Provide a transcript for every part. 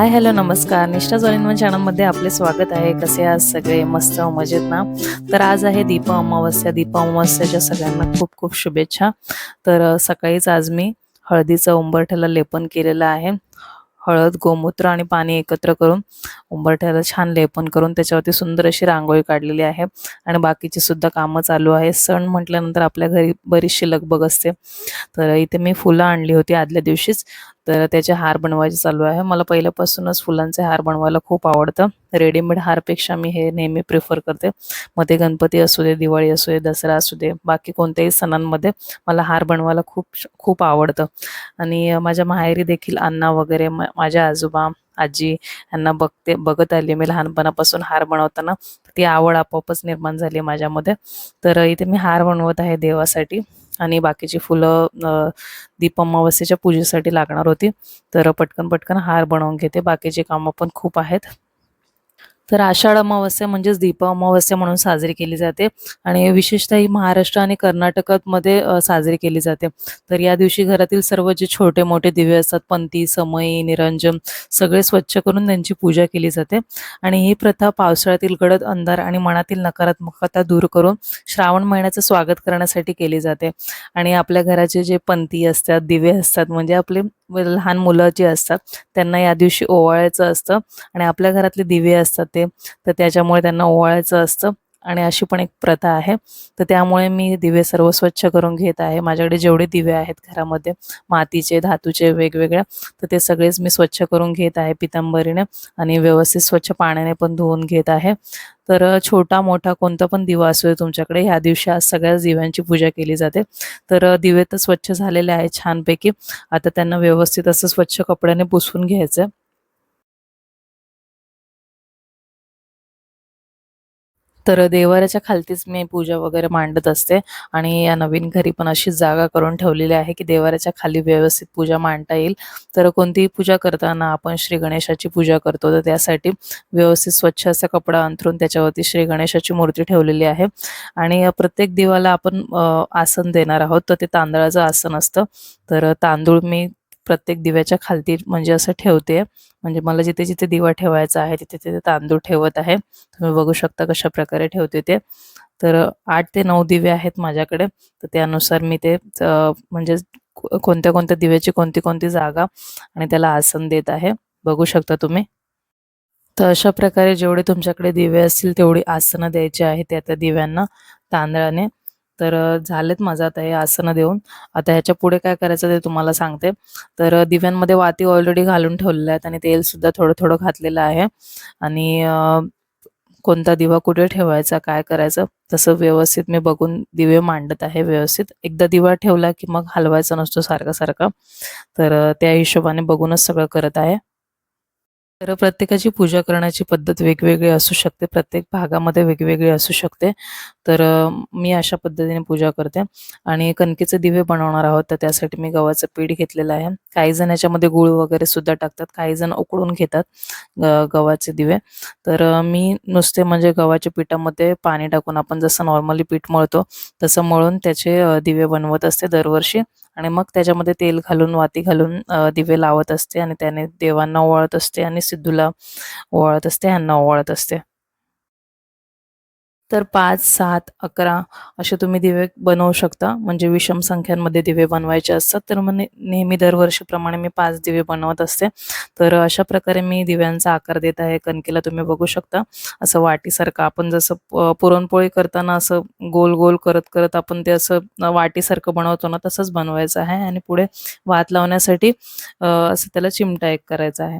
Hi hello नमस्कार. निष्ठा one चॅनलमध्ये आपले स्वागत आहे. कसे आज सगळे? मस्त मजेत ना? तर आज आहे दीप अमावस्या. दीप अमावस्याच्या सगळ्यांना खूप खूप शुभेच्छा. तर सकाळीच आज मी हळदीचं उंबरठ्याला लेपन केलेलं आहे. हळद गोमूत्र आणि पाणी एकत्र करून उंबरठ्याला छान लेपन करून त्याच्यावरती सुंदर अशी रांगोळी काढलेली आहे. आणि बाकीची सुद्धा कामं चालू आहे. सण म्हटल्यानंतर आपल्या घरी बरीचशी लगबग असते. तर इथे मी फुलं आणली होती आदल्या दिवशीच. तर त्याचे हार बनवायचे चालू आहे. मला पहिल्यापासूनच फुलांचे हार बनवायला खूप आवडतं. रेडीमेड हारपेक्षा मी हे नेहमी प्रिफर करते. मग ते गणपती असू दे दिवाळी असू दे दसरा असू दे बाकी कोणत्याही सणांमध्ये मला हार बनवायला खूप खूप आवडतं. आणि माझ्या माहेरी देखील अण्णा वगैरे म- माझ्या आजोबा आजी यांना बघते बघत आली. मी लहानपणापासून हार बनवताना ती आवड आपोआपच निर्माण झाली माझ्यामध्ये. तर इथे मी हार बनवत आहे देवासाठी. आणि बाकीची फुलं दीप अमावस्येच्या पूजेसाठी लागणार होती. तर पटकन पटकन हार बनवून घेते. बाकीचे कामं पण खूप आहेत. तर आषाढ अमावस्या म्हणजेच दीप अमावस्या म्हणून साजरी केली जाते. आणि विशेषतः ही महाराष्ट्र आणि कर्नाटकात मध्ये साजरी केली जाते. तर या दिवशी घरातील सर्व जे छोटे मोठे दिवे असतात पंथी समई निरंजन सगळे स्वच्छ करून त्यांची पूजा केली जाते. आणि ही प्रथा पावसाळ्यातील गडद अंधार आणि मनातील नकारात्मकता दूर करून श्रावण महिन्याचं स्वागत करण्यासाठी केली जाते. आणि आपल्या घराचे जे पंथी असतात दिवे असतात म्हणजे आपले लहान मुलं जे असतात त्यांना या दिवशी ओवाळायचं असतं. आणि आपल्या घरातले दिवे असतात ते तर त्याच्यामुळे त्यांना ओवाळायचं असतं. आणि अशी पण एक प्रथा आहे. तर त्यामुळे मी दिवे सर्व स्वच्छ करून घेत आहे. माझ्याकडे जेवढे दिवे आहेत घरामध्ये मातीचे धातूचे वेगवेगळ्या तर ते सगळेच मी स्वच्छ करून घेत आहे पितांबरीने आणि व्यवस्थित स्वच्छ पाण्याने पण धुवून घेत आहे. तर छोटा मोठा कोणता पण दिवा असू दे तुमच्याकडे ह्या दिवशी आज सगळ्याच दिव्यांची पूजा केली जाते. तर दिवे तर स्वच्छ झालेले आहेत छानपैकी. आता त्यांना व्यवस्थित असं स्वच्छ कपड्याने पुसून घ्यायचं तर देवाऱ्याच्या खालतीच मी पूजा वगैरे मांडत असते. आणि या नवीन घरी पण अशी जागा करून ठेवलेली आहे की देवाऱ्याच्या खाली व्यवस्थित पूजा मांडता येईल. तर कोणतीही पूजा करताना आपण श्री गणेशाची पूजा करतो. तर त्यासाठी व्यवस्थित स्वच्छ असा कपडा अंथरून त्याच्यावरती श्री गणेशाची मूर्ती ठेवलेली आहे. आणि प्रत्येक दिवाला आपण आसन देणार आहोत. तर ते तांदळाचं आसन असतं. तर तांदूळ मी प्रत्येक दिव्याच्या खालती म्हणजे असं ठेवते. म्हणजे मला जिथे जिथे दिवा ठेवायचा आहे तिथे तिथे तांदूळ ठेवत आहे. तुम्ही बघू शकता कशा प्रकारे ठेवते ते. तर आठ ते नऊ दिवे आहेत माझ्याकडे. तर त्यानुसार मी ते म्हणजे कोणत्या कोणत्या दिव्याची कोणती कोणती जागा आणि त्याला आसन देत आहे. बघू शकता तुम्ही. तर अशा प्रकारे जेवढे तुमच्याकडे दिवे असतील तेवढी आसनं द्यायची आहे त्या त्या दिव्यांना तांदळाने. तर झालेत माझं आता हे आसनं देऊन. आता ह्याच्या पुढे काय करायचं ते तुम्हाला सांगते. तर दिव्यांमध्ये वाती ऑलरेडी घालून ठेवलेल्या आहेत आणि तेलसुद्धा थोडं थोडं घातलेलं आहे. आणि कोणता दिवा कुठे ठेवायचा काय करायचं तसं व्यवस्थित मी बघून दिवे मांडत आहे व्यवस्थित. एकदा दिवा ठेवला की मग हलवायचा नसतो सारखा सारखा. तर त्या हिशोबाने बघूनच सगळं करत आहे. तर प्रत्येकाची पूजा करण्याची पद्धत वेगवेगळी असू शकते. प्रत्येक भागामध्ये वेगवेगळी असू शकते. तर मी अशा पद्धतीने पूजा करते. आणि कणकेचे दिवे बनवणार आहोत तर त्यासाठी मी गव्हाचं पीठ घेतलेलं आहे. काही जण याच्यामध्ये गुळ वगैरे सुद्धा टाकतात काही जण उकडून घेतात ग- गव्हाचे दिवे. तर मी नुसते म्हणजे गव्हाच्या पिठामध्ये पाणी टाकून आपण जसं नॉर्मली पीठ मळतो तसं मळून त्याचे दिवे बनवत असते दरवर्षी. आणि मग त्याच्यामध्ये तेल घालून वाती घालून दिवे लावत असते आणि त्याने देवांना ओवाळत असते आणि सिद्धूला ओवाळत असते ह्यांना ओवाळत असते. तर पाच सात अकरा असे तुम्ही दिवे बनवू शकता. म्हणजे विषम संख्यांमध्ये दिवे बनवायचे असतात. तर मग नेहमी दरवर्षीप्रमाणे मी पाच दिवे बनवत असते. तर अशा प्रकारे मी दिव्यांचा आकार देत आहे. कणकेला तुम्ही बघू शकता. असं वाटीसारखं आपण जसं पुरणपोळी करताना असं गोल गोल करत करत आपण ते असं वाटीसारखं बनवतो ना तसंच बनवायचं आहे. आणि पुढे वात लावण्यासाठी असं त्याला चिमटा एक करायचा आहे.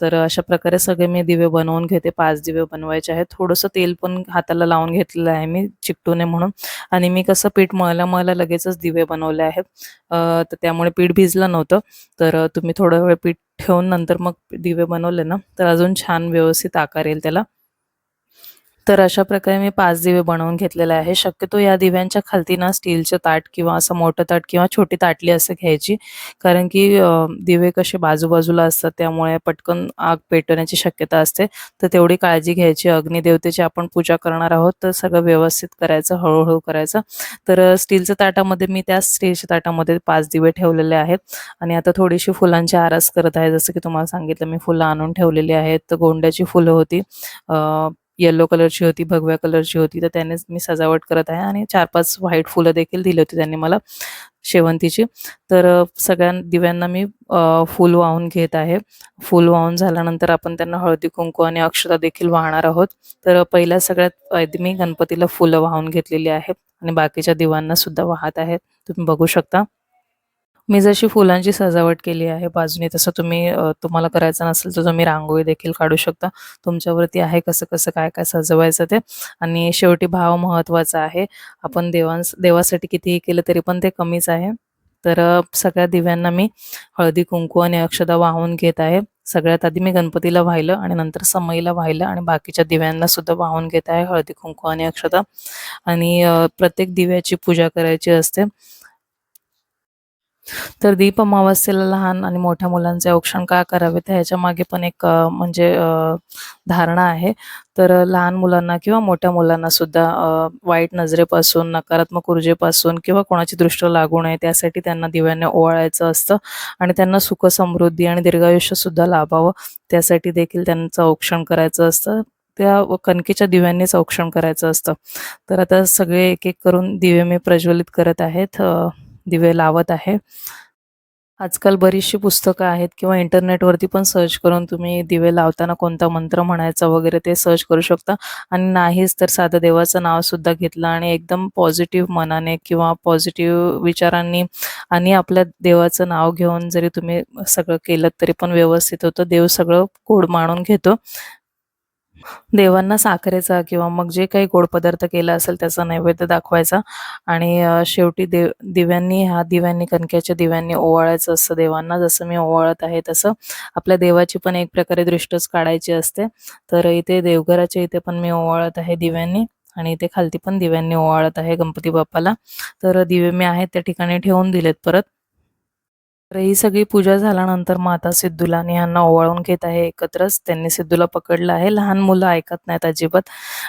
तर अशा प्रकारे सगळे मी दिवे बनवून घेते. पाच दिवे बनवायचे आहेत. थोडंसं तेल पण हाताला लावून घेतलेलं आहे मी चिकटूने म्हणून. आणि मी कसं पीठ मळल्या मळल्या लगेचच दिवे बनवले आहेत. तर त्यामुळे पीठ भिजलं नव्हतं. तर तुम्ही थोडा वेळ पीठ ठेवून नंतर मग दिवे बनवले ना तर अजून छान व्यवस्थित आकार येईल त्याला. तर अशा प्रकारे मी पाच दिवे बनवून घेतलेले आहे. शक्यतो या दिव्यांच्या खालती ना स्टीलचं ताट किंवा असं मोठं ताट किंवा छोटी ताटली असं घ्यायची. कारण की दिवे कसे बाजूबाजूला असतात त्यामुळे पटकन आग पेटवण्याची शक्यता असते. तर तेवढी काळजी घ्यायची. अग्निदेवतेची आपण पूजा करणार आहोत तर सगळं व्यवस्थित करायचं हळूहळू करायचं. तर स्टीलच्या ताटामध्ये मी त्या स्टीलच्या ताटामध्ये पाच दिवे ठेवलेले आहेत. आणि आता थोडीशी फुलांची आरास करत आहे. जसं की तुम्हाला सांगितलं मी फुलं आणून ठेवलेली आहेत. तर गोंड्याची फुलं होती. येलो कलरची होती भगव्या कलरची होती तर त्यानेच मी सजावट करत आहे आणि चार पाच व्हाईट फुलं देखील दिली होती त्यांनी मला शेवंतीची. तर सगळ्या दिव्यांना मी फूल वाहून घेत आहे. फूल वाहून झाल्यानंतर आपण त्यांना हळदी कुंकू आणि अक्षता देखील वाहणार आहोत. तर पहिल्या सगळ्यात आधी मी गणपतीला फुलं वाहून घेतलेली आहेत आणि बाकीच्या दिवांना सुद्धा वाहत आहेत तुम्ही बघू शकता. मी जशी फुलांची सजावट केली आहे बाजूने तसं तुम्ही तुम्हाला करायचं नसेल तर तुम्ही रांगोळी देखील काढू शकता. तुमच्यावरती आहे कसं कसं काय काय सजवायचं ते. आणि शेवटी भाव महत्त्वाचा आहे. आपण देवांस देवासाठी कितीही केलं तरी पण ते कमीच आहे. तर सगळ्या दिव्यांना मी हळदी कुंकू आणि अक्षदा वाहून घेत आहे. सगळ्यात आधी मी गणपतीला वाहिलं आणि नंतर समईला वाहिलं आणि बाकीच्या दिव्यांना सुद्धा वाहून घेत आहे हळदी कुंकू आणि अक्षता आणि प्रत्येक दिव्याची पूजा करायची असते. तर दीप अमावास्येला लहान आणि मोठ्या मुलांचे औक्षण का करावे तर ह्याच्या मागे पण एक म्हणजे धारणा आहे. तर लहान मुलांना किंवा मोठ्या मुलांना सुद्धा वाईट नजरेपासून नकारात्मक ऊर्जेपासून किंवा कोणाची दृष्ट लागू नये त्यासाठी त्यांना दिव्याने ओवाळायचं असतं आणि त्यांना सुख समृद्धी आणि दीर्घायुष्य सुद्धा लाभावं. त्यासाठी देखील त्यांचं औक्षण करायचं असतं. त्या कणकेच्या दिव्यांनीच औक्षण करायचं असतं. तर आता सगळे एक एक करून दिवे मी प्रज्वलित करत आहेत. दिवे लावत आहे. आजकाल बरीचशी पुस्तकं आहेत किंवा इंटरनेटवरती पण सर्च करून तुम्ही दिवे लावताना कोणता मंत्र म्हणायचा वगैरे ते सर्च करू शकता. आणि नाहीच तर साधं देवाचं नावसुद्धा घेतलं आणि एकदम पॉझिटिव्ह मनाने किंवा पॉझिटिव्ह विचारांनी आणि आपल्या देवाचं नाव घेऊन जरी तुम्ही सगळं केलं तरी पण व्यवस्थित होतं. देव सगळं कोड मानून घेतो. देवांना साखरेचा किंवा मग जे काही गोड पदार्थ केला असेल त्याचा नैवेद्य दाखवायचा. आणि शेवटी देव दिव्यांनी ह्या दिव्यांनी कणक्याच्या दिव्यांनी ओवाळायचं असतं देवांना. जसं मी ओवाळत आहे तसं आपल्या देवाची पण एक प्रकारे दृष्टच काढायची असते. तर इथे देवघराच्या इथे पण मी ओवाळत आहे दिव्यांनी आणि इथे खालती पण दिव्यांनी ओवाळत आहे गणपती बाप्पाला. तर दिवे मी आहेत त्या ठिकाणी ठेवून दिलेत परत. तर ही सगळी पूजा झाल्यानंतर माता सिद्धूला यांना ओवाळून घेत आहे एकत्रच. त्यांनी सिद्धूला पकडलं आहे. लहान मुलं ऐकत नाहीत अजिबात.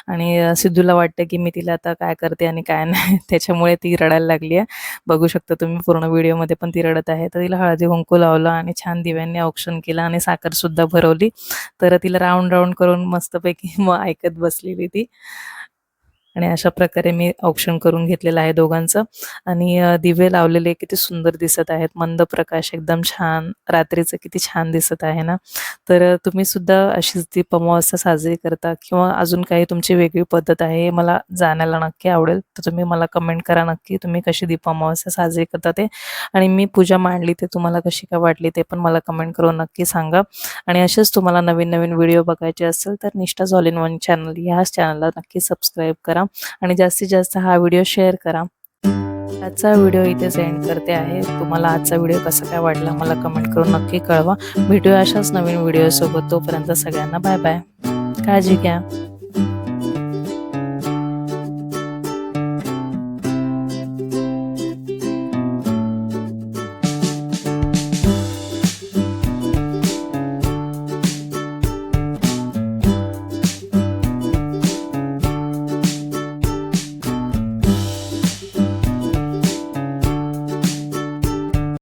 आणि सिद्धूला वाटतं की मी तिला आता काय करते आणि काय नाही. त्याच्यामुळे ती रडायला लागली आहे. बघू शकता तुम्ही पूर्ण व्हिडिओमध्ये पण ती रडत आहे. तर तिला हळदी कुंकू लावलं आणि छान दिव्यांनी औक्षण केलं आणि साखरसुद्धा भरवली. तर तिला राऊंड राऊंड करून मस्तपैकी मग ऐकत बसलेली ती. आणि अशा प्रकारे मी औक्षण करून घेतलेलं आहे दोघांचं. आणि दिवे लावलेले किती सुंदर दिसत आहेत. मंद प्रकाश एकदम छान. रात्रीचं किती छान दिसत आहे ना? तर तुम्ही सुद्धा अशीच दीप अमावस्या साजरी करता किंवा अजून काही तुमची वेगळी पद्धत आहे हे मला जाण्याला नक्की आवडेल. तर तुम्ही मला कमेंट करा नक्की तुम्ही कशी दीप अमावस्या साजरी करता ते. आणि मी पूजा मांडली ते तुम्हाला कशी काय वाटली ते पण मला कमेंट करून नक्की सांगा. आणि असेच तुम्हाला नवीन नवीन व्हिडिओ बघायचे असेल तर निष्ठा ऑल इन वन चॅनल ह्याच चॅनलला नक्की सबस्क्राईब करा आणि जास्तीत जास्त हा व्हिडिओ शेअर करा. आजचा व्हिडिओ इथे सेंड करते आहे. तुम्हाला आजचा व्हिडिओ कसा काय वाटला मला कमेंट करून नक्की कळवा. भेटूया अशाच नवीन व्हिडिओसोबत. तोपर्यंत सगळ्यांना बाय बाय. काळजी घ्या.